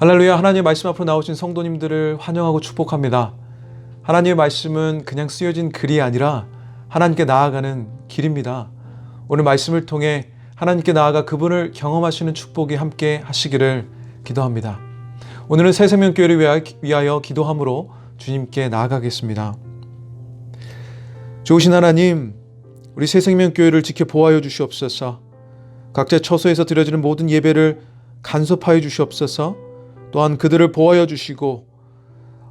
할렐루야 하나님의 말씀 앞으로 나오신 성도님들을 환영하고 축복합니다. 하나님의 말씀은 그냥 쓰여진 글이 아니라 하나님께 나아가는 길입니다. 오늘 말씀을 통해 하나님께 나아가 그분을 경험하시는 축복이 함께 하시기를 기도합니다. 오늘은 새생명교회를 위하- 위하여 기도함으로 주님께 나아가겠습니다. 좋으신 하나님, 우리 새생명교회를 지켜 보호하여 주시옵소서. 각자 처소에서 드려지는 모든 예배를 간섭하여 주시옵소서. 또한 그들을 보호하여 주시고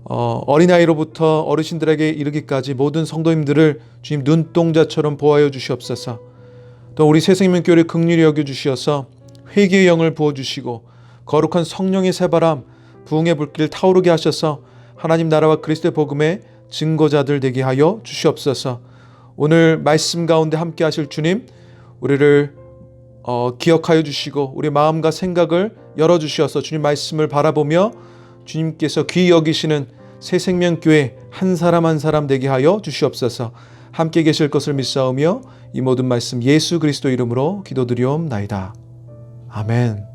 어, 어린아이로부터 어르신들에게 이르기까지 모든 성도님들을 주님 눈동자처럼 보호하여 주시옵소서. 또 우리 새생명교회를 극률히 여겨 주시어서 회개의 영을 부어 주시고 거룩한 성령의 새바람 부흥의 불길 타오르게 하셔서 하나님 나라와 그리스도의 복음의 증거자들 되게 하여 주시옵소서. 오늘 말씀 가운데 함께 하실 주님 우리를 어, 기억하여 주시고 우리 마음과 생각을 열어 주시어서 주님 말씀을 바라보며 주님께서 귀히 여기시는 새 생명 교회 한 사람 한 사람 되게 하여 주시옵소서. 함께 계실 것을 믿사오며 이 모든 말씀 예수 그리스도 이름으로 기도드리옵나이다. 아멘.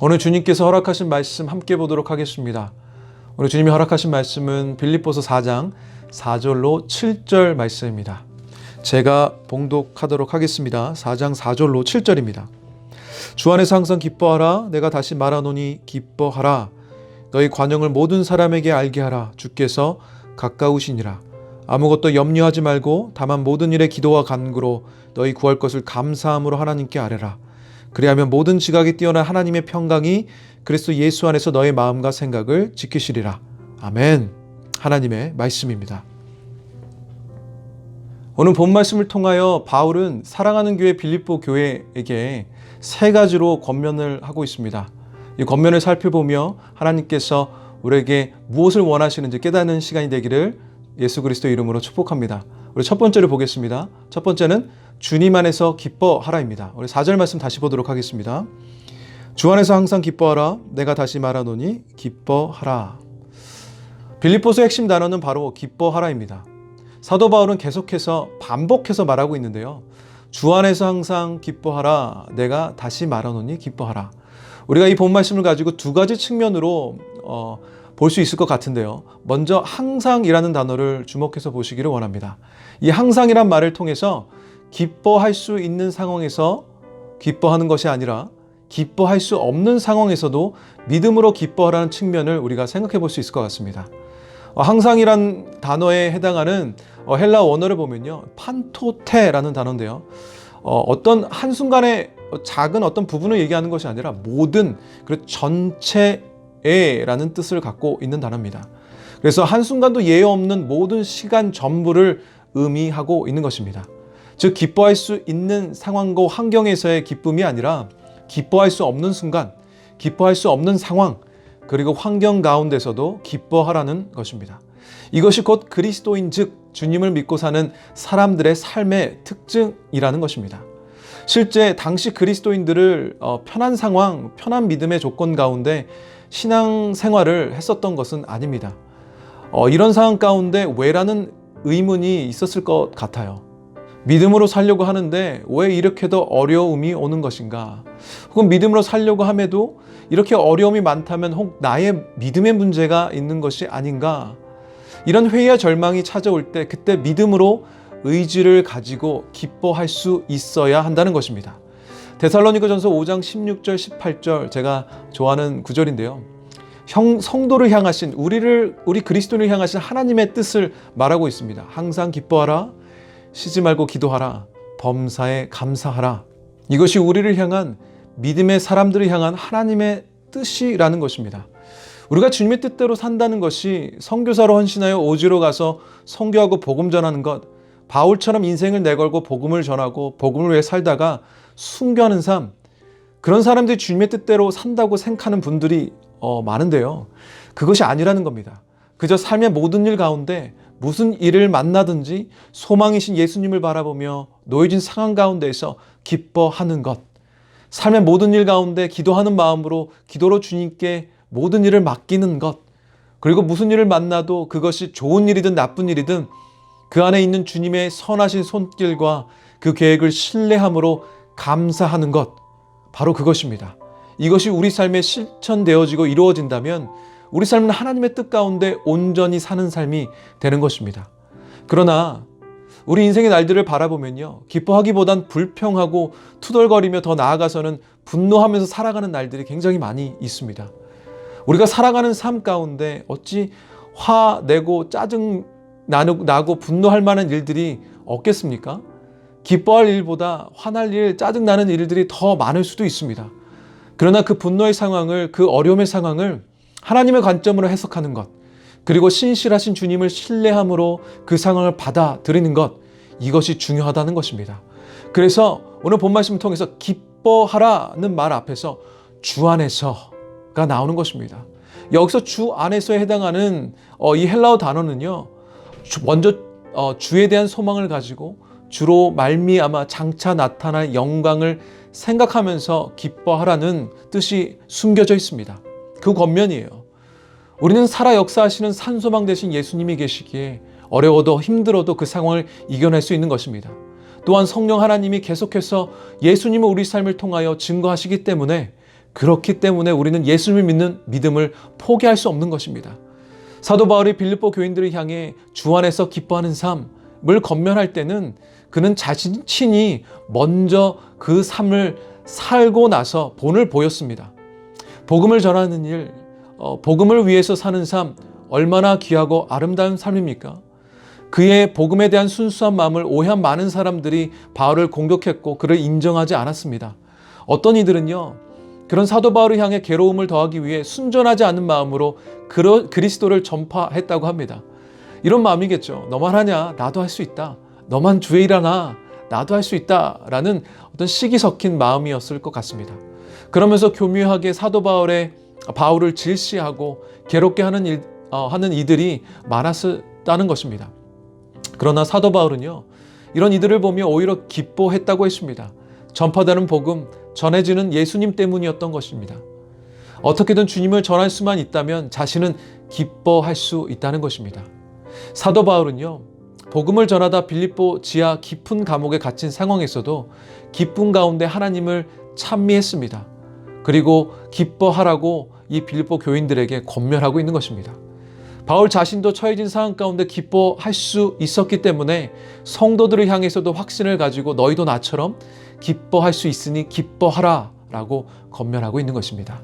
오늘 주님께서 허락하신 말씀 함께 보도록 하겠습니다. 오늘 주님이 허락하신 말씀은 빌립보서 4장 4절로 7절 말씀입니다. 제가 봉독하도록 하겠습니다. 4장 4절로 7절입니다. 주 안에서 항상 기뻐하라. 내가 다시 말하노니 기뻐하라. 너희 관용을 모든 사람에게 알게 하라. 주께서 가까우시니라. 아무것도 염려하지 말고 다만 모든 일에 기도와 간구로 너희 구할 것을 감사함으로 하나님께 아뢰라. 그리하면 모든 지각이 뛰어난 하나님의 평강이 그리스도 예수 안에서 너의 마음과 생각을 지키시리라. 아멘. 하나님의 말씀입니다. 오늘 본 말씀을 통하여 바울은 사랑하는 교회 빌립보 교회에게 세 가지로 권면을 하고 있습니다. 이 권면을 살펴보며 하나님께서 우리에게 무엇을 원하시는지 깨닫는 시간이 되기를 예수 그리스도 이름으로 축복합니다. 우리 첫 번째를 보겠습니다. 첫 번째는 주님 안에서 기뻐하라입니다. 우리 4절 말씀 다시 보도록 하겠습니다. 주 안에서 항상 기뻐하라. 내가 다시 말하노니 기뻐하라. 빌립보서 핵심 단어는 바로 기뻐하라입니다. 사도 바울은 계속해서 반복해서 말하고 있는데요. 주 안에서 항상 기뻐하라. 내가 다시 말하노니 기뻐하라. 우리가 이 본 말씀을 가지고 두 가지 측면으로 어, 볼 수 있을 것 같은데요. 먼저 항상이라는 단어를 주목해서 보시기를 원합니다. 이 항상이란 말을 통해서 기뻐할 수 있는 상황에서 기뻐하는 것이 아니라 기뻐할 수 없는 상황에서도 믿음으로 기뻐하라는 측면을 우리가 생각해 볼 수 있을 것 같습니다. 어, 항상이란 단어에 해당하는 어, 헬라 원어를 보면요. 판토테라는 단어인데요. 어, 어떤 한순간에 작은 어떤 부분을 얘기하는 것이 아니라 모든 그리고 전체에라는 뜻을 갖고 있는 단어입니다. 그래서 한순간도 예외 없는 모든 시간 전부를 의미하고 있는 것입니다. 즉 기뻐할 수 있는 상황과 환경에서의 기쁨이 아니라 기뻐할 수 없는 순간, 기뻐할 수 없는 상황, 그리고 환경 가운데서도 기뻐하라는 것입니다. 이것이 곧 그리스도인 즉 주님을 믿고 사는 사람들의 삶의 특징이라는 것입니다. 실제 당시 그리스도인들을 어, 편한 상황, 편한 믿음의 조건 가운데 신앙 생활을 했었던 것은 아닙니다. 어, 이런 상황 가운데 왜라는 의문이 있었을 것 같아요. 믿음으로 살려고 하는데 왜 이렇게도 어려움이 오는 것인가? 혹은 믿음으로 살려고 함에도 이렇게 어려움이 많다면 혹 나의 믿음의 문제가 있는 것이 아닌가? 이런 회의와 절망이 찾아올 때 그때 믿음으로 의지를 가지고 기뻐할 수 있어야 한다는 것입니다. 데살로니가전서 5장 16절 18절 제가 좋아하는 구절인데요. 형 성도를 향하신 우리를 우리 그리스도를 향하신 하나님의 뜻을 말하고 있습니다. 항상 기뻐하라. 쉬지 말고 기도하라. 범사에 감사하라. 이것이 우리를 향한 믿음의 사람들을 향한 하나님의 뜻이라는 것입니다. 우리가 주님의 뜻대로 산다는 것이 선교사로 헌신하여 오지로 가서 선교하고 복음 전하는 것, 바울처럼 인생을 내걸고 복음을 전하고 복음을 위해 살다가 순교하는 삶, 그런 사람들이 주님의 뜻대로 산다고 생각하는 분들이 어, 많은데요. 그것이 아니라는 겁니다. 그저 삶의 모든 일 가운데 무슨 일을 만나든지 소망이신 예수님을 바라보며 놓여진 상황 가운데에서 기뻐하는 것. 삶의 모든 일 가운데 기도하는 마음으로 기도로 주님께 모든 일을 맡기는 것. 그리고 무슨 일을 만나도 그것이 좋은 일이든 나쁜 일이든 그 안에 있는 주님의 선하신 손길과 그 계획을 신뢰함으로 감사하는 것. 바로 그것입니다. 이것이 우리 삶에 실천되어지고 이루어진다면 우리 삶은 하나님의 뜻 가운데 온전히 사는 삶이 되는 것입니다. 그러나 우리 인생의 날들을 바라보면요. 기뻐하기보단 불평하고 투덜거리며 더 나아가서는 분노하면서 살아가는 날들이 굉장히 많이 있습니다. 우리가 살아가는 삶 가운데 어찌 화내고 짜증 나고 분노할 만한 일들이 없겠습니까? 기뻐할 일보다 화날 일, 짜증나는 일들이 더 많을 수도 있습니다. 그러나 그 분노의 상황을, 그 어려움의 상황을 하나님의 관점으로 해석하는 것, 그리고 신실하신 주님을 신뢰함으로 그 상황을 받아들이는 것, 이것이 중요하다는 것입니다. 그래서 오늘 본 말씀을 통해서 기뻐하라는 말 앞에서 주 안에서가 나오는 것입니다. 여기서 주 안에서에 해당하는 어, 이 헬라어 단어는요, 먼저 어, 주에 대한 소망을 가지고 주로 말미암아 장차 나타날 영광을 생각하면서 기뻐하라는 뜻이 숨겨져 있습니다. 그 겉면이에요. 우리는 살아 역사하시는 산소망 대신 예수님이 계시기에 어려워도 힘들어도 그 상황을 이겨낼 수 있는 것입니다. 또한 성령 하나님이 계속해서 예수님을 우리 삶을 통하여 증거하시기 때문에 그렇기 때문에 우리는 예수님을 믿는 믿음을 포기할 수 없는 것입니다. 사도 바울이 빌립보 교인들을 향해 주 안에서 기뻐하는 삶을 건면할 때는 그는 자신 친히 먼저 그 삶을 살고 나서 본을 보였습니다. 복음을 전하는 일, 어, 복음을 위해서 사는 삶 얼마나 귀하고 아름다운 삶입니까? 그의 복음에 대한 순수한 마음을 오해한 많은 사람들이 바울을 공격했고 그를 인정하지 않았습니다. 어떤 이들은요, 그런 사도 바울을 향해 괴로움을 더하기 위해 순전하지 않은 마음으로 그리스도를 전파했다고 합니다. 이런 마음이겠죠. 너만 하냐? 나도 할 수 있다. 너만 주의 일하나? 나도 할 수 있다. 라는 어떤 시기 섞인 마음이었을 것 같습니다. 그러면서 교묘하게 사도 바울의 바울을 질시하고 괴롭게 하는 일, 어, 하는 이들이 많았다는 것입니다. 그러나 사도 바울은요, 이런 이들을 보며 오히려 기뻐했다고 했습니다. 전파되는 복음, 전해지는 예수님 때문이었던 것입니다. 어떻게든 주님을 전할 수만 있다면 자신은 기뻐할 수 있다는 것입니다. 사도 바울은요, 복음을 전하다 빌립보 지하 깊은 감옥에 갇힌 상황에서도 기쁨 가운데 하나님을 찬미했습니다. 그리고 기뻐하라고 이 빌립보 교인들에게 권면하고 있는 것입니다. 바울 자신도 처해진 상황 가운데 기뻐할 수 있었기 때문에 성도들을 향해서도 확신을 가지고 너희도 나처럼 기뻐할 수 있으니 기뻐하라 라고 권면하고 있는 것입니다.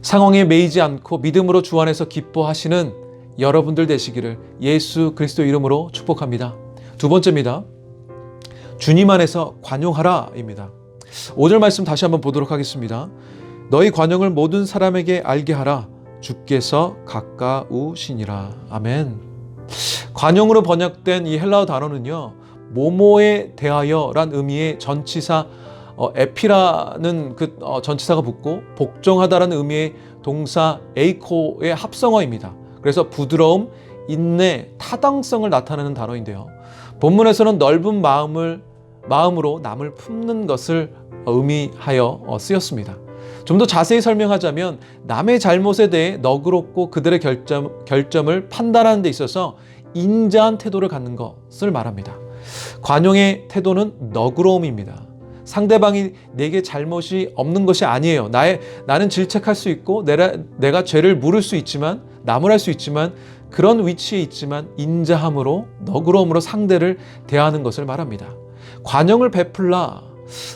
상황에 매이지 않고 믿음으로 주 안에서 기뻐하시는 여러분들 되시기를 예수 그리스도 이름으로 축복합니다. 두 번째입니다. 주님 안에서 관용하라입니다. 5절 말씀 다시 한번 보도록 하겠습니다. 너희 관용을 모든 사람에게 알게 하라. 주께서 가까우시니라. 아멘. 관용으로 번역된 이 헬라어 단어는요. 모모에 대하여란 의미의 전치사 어, 에피라는 그 어, 전치사가 붙고 복종하다라는 의미의 동사 에이코의 합성어입니다. 그래서 부드러움, 인내, 타당성을 나타내는 단어인데요. 본문에서는 넓은 마음을 마음으로 남을 품는 것을 의미하여 어, 쓰였습니다. 좀 더 자세히 설명하자면 남의 잘못에 대해 너그럽고 그들의 결점, 결점을 판단하는 데 있어서 인자한 태도를 갖는 것을 말합니다. 관용의 태도는 너그러움입니다. 상대방이 내게 잘못이 없는 것이 아니에요. 나의, 나는 질책할 수 있고 내가, 내가 죄를 물을 수 있지만 나무랄 수 있지만 그런 위치에 있지만 인자함으로 너그러움으로 상대를 대하는 것을 말합니다. 관용을 베풀라.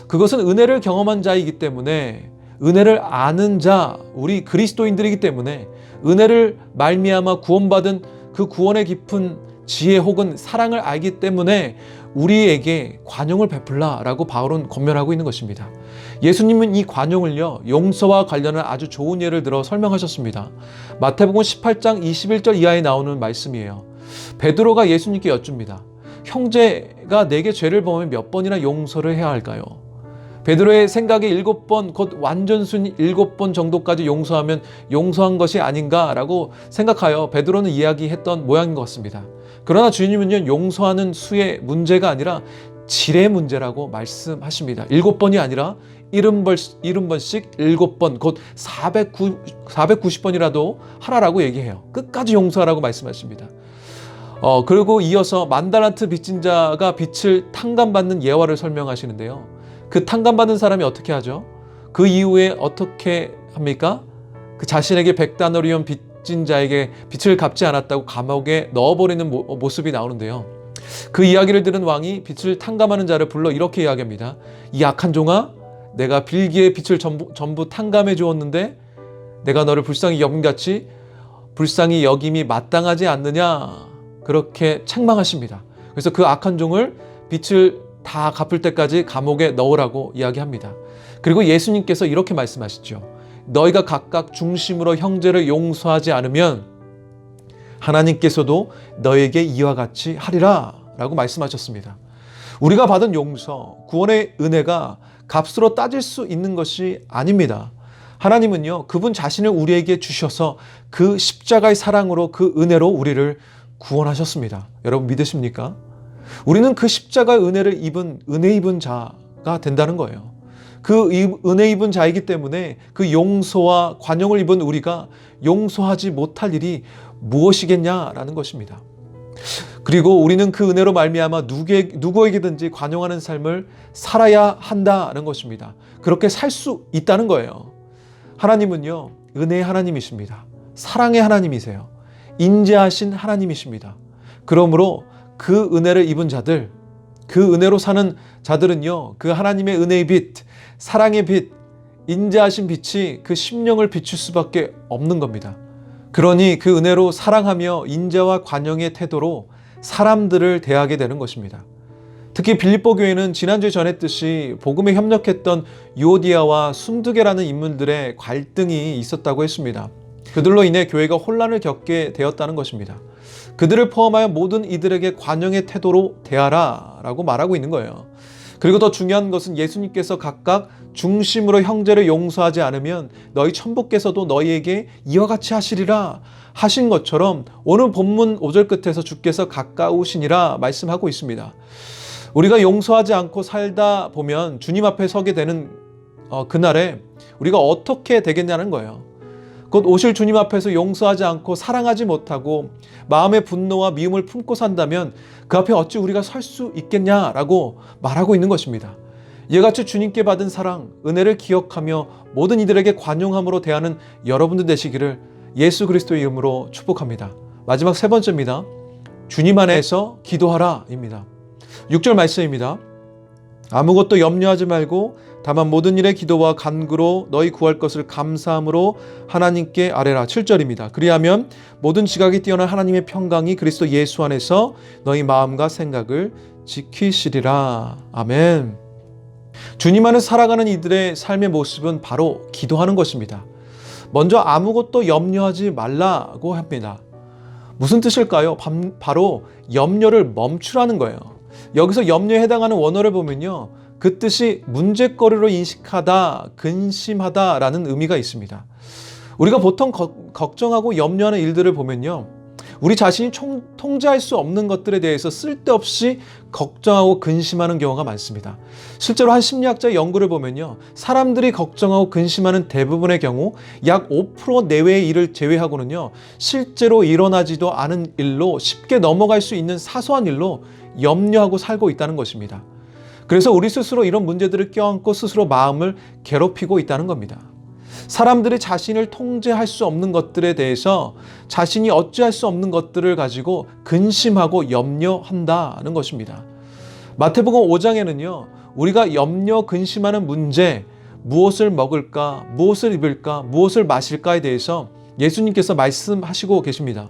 그것은 은혜를 경험한 자이기 때문에 은혜를 아는 자, 우리 그리스도인들이기 때문에 은혜를 말미암아 구원받은 그 구원의 깊은 지혜 혹은 사랑을 알기 때문에 우리에게 관용을 베풀라라고 바울은 권면하고 있는 것입니다. 예수님은 이 관용을요 용서와 관련한 아주 좋은 예를 들어 설명하셨습니다. 마태복음 18장 21절 이하에 나오는 말씀이에요. 베드로가 예수님께 여쭙니다. 형제가 내게 죄를 범하면 몇 번이나 용서를 해야 할까요? 베드로의 생각에 일곱 번, 곧 완전순 일곱 번 정도까지 용서하면 용서한 것이 아닌가라고 생각하여 베드로는 이야기했던 모양인 것 같습니다. 그러나 주님은요, 용서하는 수의 문제가 아니라 질의 문제라고 말씀하십니다. 일곱 번이 아니라 일흔 번씩 일곱 번, 곧 409, 490번이라도 하라라고 얘기해요. 끝까지 용서하라고 말씀하십니다. 어, 그리고 이어서 만달란트 빚진 자가 빚을 탕감받는 예화를 설명하시는데요. 그 탕감받는 사람이 어떻게 하죠? 그 이후에 어떻게 합니까? 그 자신에게 백다너리온 빚진 자에게 빚을 갚지 않았다고 감옥에 넣어버리는 모, 모습이 나오는데요. 그 이야기를 들은 왕이 빚을 탕감하는 자를 불러 이렇게 이야기합니다. 이 악한 종아, 내가 빌기에 빚을 전부, 전부 탕감해 주었는데 내가 너를 불쌍히 여김같이 불쌍히 여김이 마땅하지 않느냐 그렇게 책망하십니다. 그래서 그 악한 종을 빚을 다 갚을 때까지 감옥에 넣으라고 이야기합니다. 그리고 예수님께서 이렇게 말씀하시죠. 너희가 각각 중심으로 형제를 용서하지 않으면 하나님께서도 너에게 이와 같이 하리라 라고 말씀하셨습니다. 우리가 받은 용서, 구원의 은혜가 값으로 따질 수 있는 것이 아닙니다. 하나님은요, 그분 자신을 우리에게 주셔서 그 십자가의 사랑으로 그 은혜로 우리를 구원하셨습니다. 여러분 믿으십니까? 우리는 그 십자가의 은혜를 입은, 은혜 입은 자가 된다는 거예요. 그 은혜 입은 자이기 때문에 그 용서와 관용을 입은 우리가 용서하지 못할 일이 무엇이겠냐라는 것입니다. 그리고 우리는 그 은혜로 말미암아 누구에, 누구에게든지 관용하는 삶을 살아야 한다는 것입니다. 그렇게 살 수 있다는 거예요. 하나님은요, 은혜의 하나님이십니다. 사랑의 하나님이세요. 인자하신 하나님이십니다. 그러므로 그 은혜를 입은 자들, 그 은혜로 사는 자들은요, 그 하나님의 은혜의 빛, 사랑의 빛, 인자하신 빛이 그 심령을 비출 수밖에 없는 겁니다. 그러니 그 은혜로 사랑하며 인자와 관용의 태도로 사람들을 대하게 되는 것입니다. 특히 빌립보 교회는 지난주에 전했듯이 복음에 협력했던 유오디아와 순두계라는 인물들의 갈등이 있었다고 했습니다. 그들로 인해 교회가 혼란을 겪게 되었다는 것입니다. 그들을 포함하여 모든 이들에게 관용의 태도로 대하라 라고 말하고 있는 거예요. 그리고 더 중요한 것은 예수님께서 각각 중심으로 형제를 용서하지 않으면 너희 천부께서도 너희에게 이와 같이 하시리라 하신 것처럼 오늘 본문 5절 끝에서 주께서 가까우시니라 말씀하고 있습니다. 우리가 용서하지 않고 살다 보면 주님 앞에 서게 되는 어, 그날에 우리가 어떻게 되겠냐는 거예요. 곧 오실 주님 앞에서 용서하지 않고 사랑하지 못하고 마음의 분노와 미움을 품고 산다면 그 앞에 어찌 우리가 설 수 있겠냐라고 말하고 있는 것입니다. 이같이 주님께 받은 사랑, 은혜를 기억하며 모든 이들에게 관용함으로 대하는 여러분들 되시기를 예수 그리스도의 이름으로 축복합니다. 마지막 세 번째입니다. 주님 안에서 기도하라입니다. 6절 말씀입니다. 아무것도 염려하지 말고 다만 모든 일에 기도와 간구로 너희 구할 것을 감사함으로 하나님께 아뢰라. 7절입니다. 그리하면 모든 지각이 뛰어난 하나님의 평강이 그리스도 예수 안에서 너희 마음과 생각을 지키시리라. 아멘. 주님 안에 살아가는 이들의 삶의 모습은 바로 기도하는 것입니다. 먼저 아무것도 염려하지 말라고 합니다. 무슨 뜻일까요? 바로 염려를 멈추라는 거예요. 여기서 염려에 해당하는 원어를 보면요. 그 뜻이 문제거리로 인식하다, 근심하다 라는 의미가 있습니다. 우리가 보통 거, 걱정하고 염려하는 일들을 보면요. 우리 자신이 총, 통제할 수 없는 것들에 대해서 쓸데없이 걱정하고 근심하는 경우가 많습니다. 실제로 한 심리학자의 연구를 보면요. 사람들이 걱정하고 근심하는 대부분의 경우 약 5% 내외의 일을 제외하고는요. 실제로 일어나지도 않은 일로 쉽게 넘어갈 수 있는 사소한 일로 염려하고 살고 있다는 것입니다. 그래서 우리 스스로 이런 문제들을 껴안고 스스로 마음을 괴롭히고 있다는 겁니다. 사람들이 자신을 통제할 수 없는 것들에 대해서 자신이 어찌할 수 없는 것들을 가지고 근심하고 염려한다는 것입니다. 마태복음 5장에는요, 우리가 염려, 근심하는 문제, 무엇을 먹을까, 무엇을 입을까, 무엇을 마실까에 대해서 예수님께서 말씀하시고 계십니다.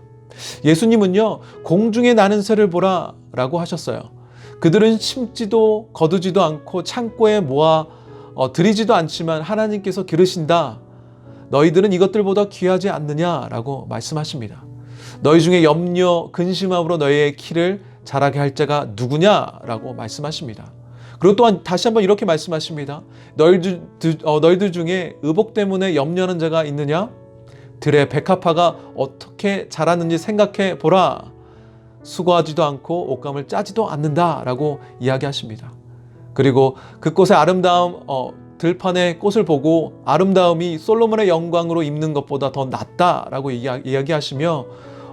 예수님은요, 공중에 나는 새를 보라 라고 하셨어요. 그들은 심지도 거두지도 않고 창고에 모아 어, 드리지도 않지만 하나님께서 기르신다. 너희들은 이것들보다 귀하지 않느냐라고 말씀하십니다. 너희 중에 염려, 근심함으로 너희의 키를 자라게 할 자가 누구냐라고 말씀하십니다. 그리고 또한 다시 한번 이렇게 말씀하십니다. 너희들, 어, 너희들 중에 의복 때문에 염려하는 자가 있느냐? 들의 백합화가 어떻게 자랐는지 생각해 보라. 수고하지도 않고 옷감을 짜지도 않는다라고 이야기하십니다. 그리고 그 꽃의 아름다움, 어, 들판의 꽃을 보고 아름다움이 솔로몬의 영광으로 입는 것보다 더 낫다라고 이야기하시며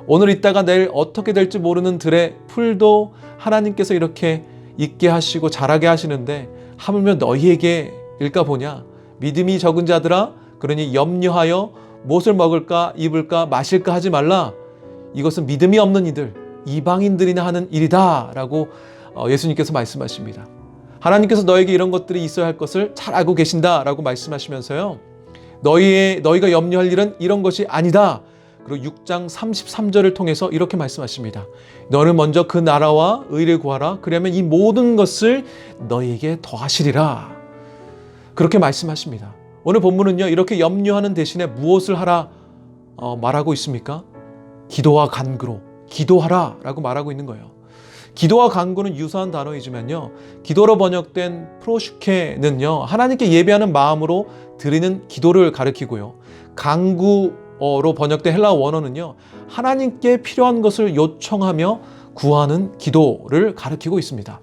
오늘 있다가 내일 어떻게 될지 모르는 들의 풀도 하나님께서 이렇게 있게 하시고 자라게 하시는데 하물며 너희에게 일까 보냐 믿음이 적은 자들아 그러니 염려하여 무엇을 먹을까 입을까 마실까 하지 말라 이것은 믿음이 없는 이들 이방인들이나 하는 일이다 라고 어, 예수님께서 말씀하십니다. 하나님께서 너에게 이런 것들이 있어야 할 것을 잘 알고 계신다 라고 말씀하시면서요. 너희의 너희가 염려할 일은 이런 것이 아니다. 그리고 6장 33절을 통해서 이렇게 말씀하십니다. 너는 먼저 그 나라와 의를 구하라. 그러면 이 모든 것을 너희에게 더하시리라. 그렇게 말씀하십니다. 오늘 본문은요. 이렇게 염려하는 대신에 무엇을 하라 어, 말하고 있습니까? 기도와 간구로 기도하라 라고 말하고 있는 거예요. 기도와 간구는 유사한 단어이지만요. 기도로 번역된 프로슈케는요. 하나님께 예배하는 마음으로 드리는 기도를 가리키고요. 간구어로 번역된 헬라어 원어는요. 하나님께 필요한 것을 요청하며 구하는 기도를 가리키고 있습니다.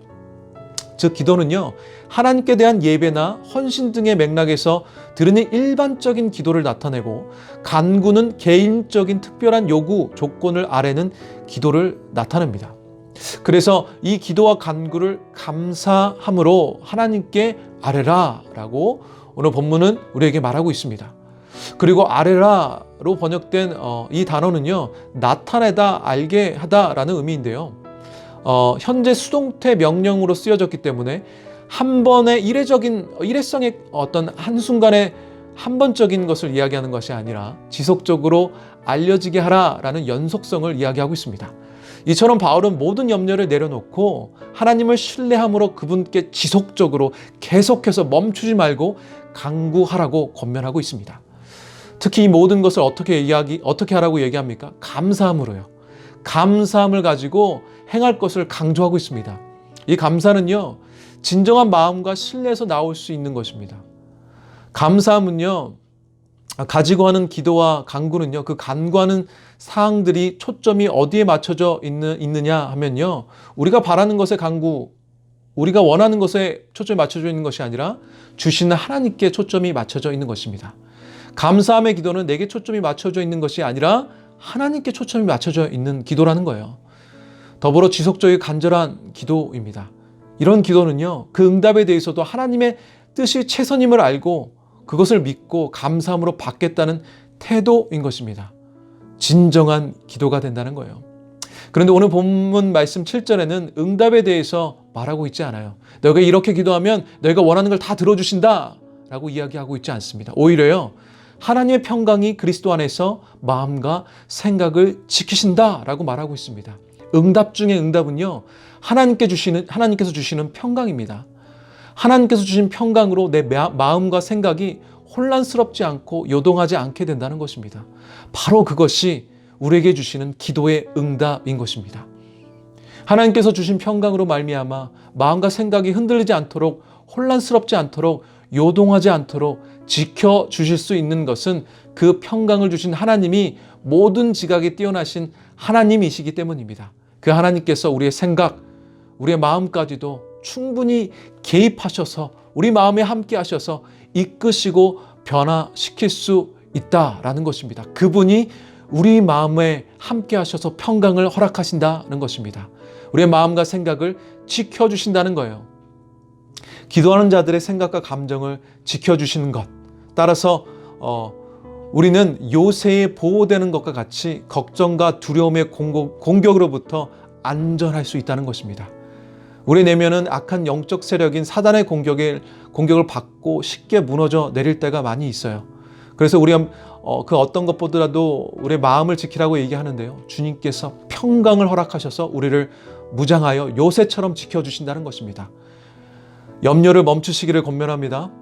즉 기도는요. 하나님께 대한 예배나 헌신 등의 맥락에서 드리는 일반적인 기도를 나타내고 간구는 개인적인 특별한 요구, 조건을 아래는 기도를 나타냅니다. 그래서 이 기도와 간구를 감사함으로 하나님께 아뢰라라고 오늘 본문은 우리에게 말하고 있습니다. 그리고 아뢰라로 번역된 어, 이 단어는요 나타내다, 알게 하다라는 의미인데요. 어, 현재 수동태 명령으로 쓰여졌기 때문에 한 번의 일회적인 일회성의 어떤 한 순간의 한 번적인 것을 이야기하는 것이 아니라 지속적으로 알려지게 하라라는 연속성을 이야기하고 있습니다. 이처럼 바울은 모든 염려를 내려놓고 하나님을 신뢰함으로 그분께 지속적으로 계속해서 멈추지 말고 강구하라고 권면하고 있습니다. 특히 이 모든 것을 어떻게 이야기 어떻게 하라고 얘기합니까? 감사함으로요. 감사함을 가지고 행할 것을 강조하고 있습니다. 이 감사는요. 진정한 마음과 신뢰에서 나올 수 있는 것입니다. 감사함은요. 가지고 하는 기도와 간구는요. 그 간구하는 사항들이 초점이 어디에 맞춰져 있는, 있느냐 하면요. 우리가 바라는 것에 간구, 우리가 원하는 것에 초점이 맞춰져 있는 것이 아니라 주시는 하나님께 초점이 맞춰져 있는 것입니다. 감사함의 기도는 내게 초점이 맞춰져 있는 것이 아니라 하나님께 초점이 맞춰져 있는 기도라는 거예요. 더불어 지속적인 간절한 기도입니다. 이런 기도는요, 그 응답에 대해서도 하나님의 뜻이 최선임을 알고 그것을 믿고 감사함으로 받겠다는 태도인 것입니다. 진정한 기도가 된다는 거예요. 그런데 오늘 본문 말씀 7절에는 응답에 대해서 말하고 있지 않아요. 너가 이렇게 기도하면 너희가 원하는 걸 다 들어주신다. 라고 이야기하고 있지 않습니다. 오히려요, 하나님의 평강이 그리스도 안에서 마음과 생각을 지키신다. 라고 말하고 있습니다. 응답 중에 응답은요, 하나님께 주시는, 하나님께서 주시는 평강입니다. 하나님께서 주신 평강으로 내 마음과 생각이 혼란스럽지 않고 요동하지 않게 된다는 것입니다. 바로 그것이 우리에게 주시는 기도의 응답인 것입니다. 하나님께서 주신 평강으로 말미암아 마음과 생각이 흔들리지 않도록 혼란스럽지 않도록 요동하지 않도록 지켜 주실 수 있는 것은 그 평강을 주신 하나님이 모든 지각에 뛰어나신 하나님이시기 때문입니다. 그 하나님께서 우리의 생각, 우리의 마음까지도 충분히 개입하셔서 우리 마음에 함께 하셔서 이끄시고 변화시킬 수 있다라는 것입니다. 그분이 우리 마음에 함께 하셔서 평강을 허락하신다는 것입니다. 우리의 마음과 생각을 지켜주신다는 거예요. 기도하는 자들의 생각과 감정을 지켜주시는 것. 따라서 어, 우리는 요새에 보호되는 것과 같이 걱정과 두려움의 공격, 공격으로부터 안전할 수 있다는 것입니다. 우리 내면은 악한 영적 세력인 사단의 공격을, 공격을 받고 쉽게 무너져 내릴 때가 많이 있어요. 그래서 우리 어, 그 어떤 것보다도 우리 마음을 지키라고 얘기하는데요. 주님께서 평강을 허락하셔서 우리를 무장하여 요새처럼 지켜주신다는 것입니다. 염려를 멈추시기를 권면합니다.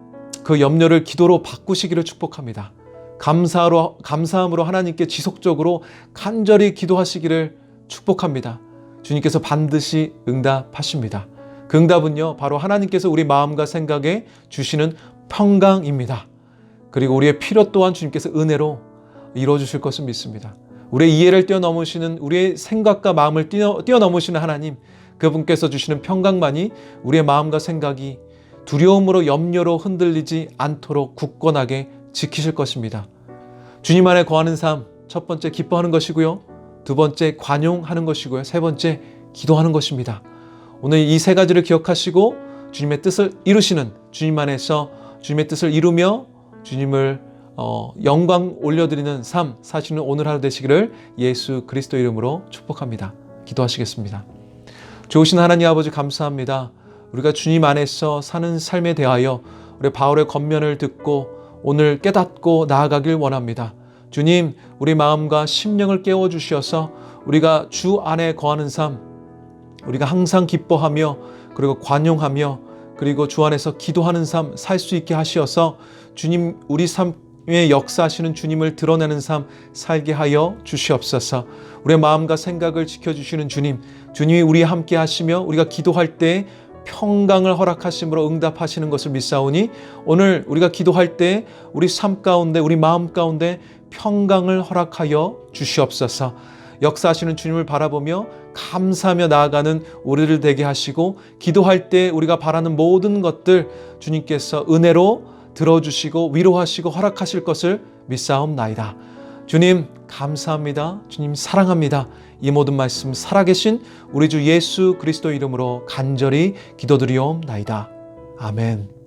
그 염려를 기도로 바꾸시기를 축복합니다. 감사로, 감사함으로 하나님께 지속적으로 간절히 기도하시기를 축복합니다. 주님께서 반드시 응답하십니다. 그 응답은요, 바로 하나님께서 우리 마음과 생각에 주시는 평강입니다. 그리고 우리의 필요 또한 주님께서 은혜로 이루어주실 것을 믿습니다. 우리의 이해를 뛰어넘으시는 우리의 생각과 마음을 뛰어넘으시는 하나님, 그분께서 주시는 평강만이 우리의 마음과 생각이 두려움으로 염려로 흔들리지 않도록 굳건하게 지키실 것입니다. 주님 안에 거하는 삶, 첫 번째 기뻐하는 것이고요. 두 번째 관용하는 것이고요. 세 번째 기도하는 것입니다. 오늘 이 세 가지를 기억하시고 주님의 뜻을 이루시는 주님 안에서 주님의 뜻을 이루며 주님을 어, 영광 올려드리는 삶 사시는 오늘 하루 되시기를 예수 그리스도 이름으로 축복합니다. 기도하시겠습니다. 좋으신 하나님 아버지 감사합니다. 우리가 주님 안에서 사는 삶에 대하여 우리 바울의 겉면을 듣고 오늘 깨닫고 나아가길 원합니다. 주님, 우리 마음과 심령을 깨워 주시어서 우리가 주 안에 거하는 삶, 우리가 항상 기뻐하며 그리고 관용하며 그리고 주 안에서 기도하는 삶 살 수 있게 하시어서 주님 우리 삶에 역사하시는 주님을 드러내는 삶 살게 하여 주시옵소서. 우리의 마음과 생각을 지켜 주시는 주님, 주님이 우리 함께 하시며 우리가 기도할 때 평강을 허락하심으로 응답하시는 것을 믿사오니 오늘 우리가 기도할 때 우리 삶 가운데 우리 마음 가운데 평강을 허락하여 주시옵소서. 역사하시는 주님을 바라보며 감사하며 나아가는 우리를 되게 하시고 기도할 때 우리가 바라는 모든 것들 주님께서 은혜로 들어주시고 위로하시고 허락하실 것을 믿사옵나이다. 주님 감사합니다. 주님 사랑합니다. 이 모든 말씀 살아계신 우리 주 예수 그리스도 이름으로 간절히 기도드리옵나이다. 아멘.